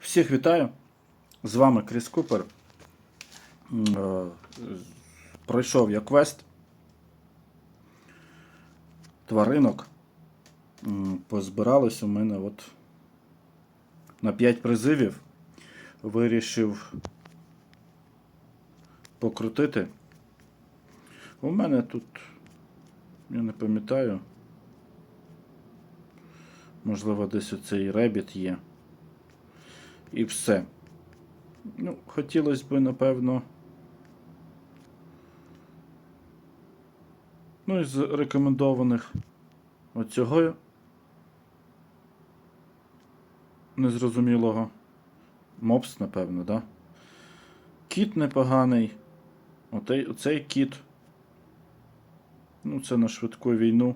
Всіх вітаю! З вами Кріс Купер. Е, Пройшов я квест. Тваринок. М, Позбиралось у мене от на 5 призивів. Вирішив покрутити. У мене тут, я не пам'ятаю. Можливо, десь оцей ребіт є. І все. Ну, хотілося б, напевно. Ну, із рекомендованих оцього незрозумілого. Мопс, напевно, да? Кіт непоганий. Отей, оцей кіт. Ну, це на швидку війну.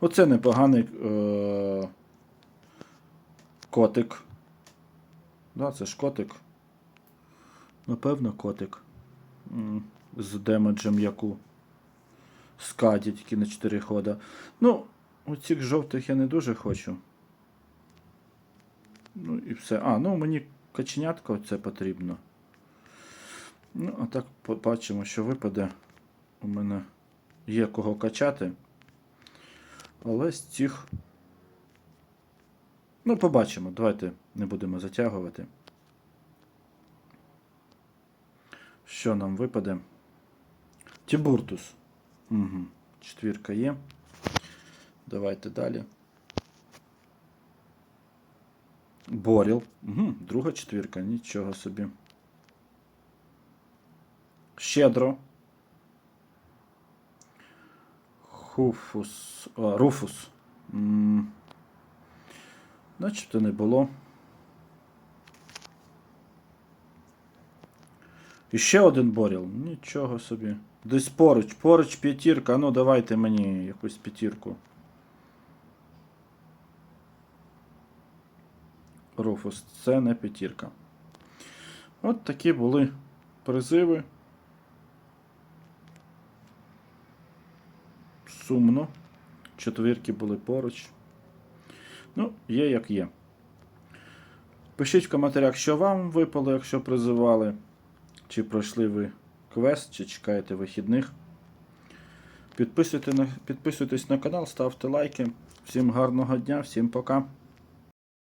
Оце непоганий е- котик. Да, це ж котик. Напевно, котик. З демеджем яку. Скаді тільки на 4 хода. Ну, оцих жовтих я не дуже хочу. Ну і все. А, ну мені каченятка оце потрібно. Ну, а так побачимо, що випаде. У мене є кого качати. Але з цих. Ну, побачимо. Давайте не будемо затягувати. Що нам випаде? Тібуртус. Угу. Четвірка є. Давайте далі. Боріл. Угу. Друга четвірка, нічого собі. Щедро. Хуфус. А, Руфус. М, Начебто не було. І ще один боріл. Нічого собі. Десь поруч, поруч п'ятірка. Ну давайте мені якусь п'ятірку. Руфус, це не п'ятірка. От такі були призиви. Сумно. Четвірки були поруч. Ну, є як є. Пишіть в коментарях, що вам випало, якщо призивали. Чи пройшли ви квест, чи чекаєте вихідних. Підписуйте на, підписуйтесь на канал, ставте лайки. Всім гарного дня, всім пока.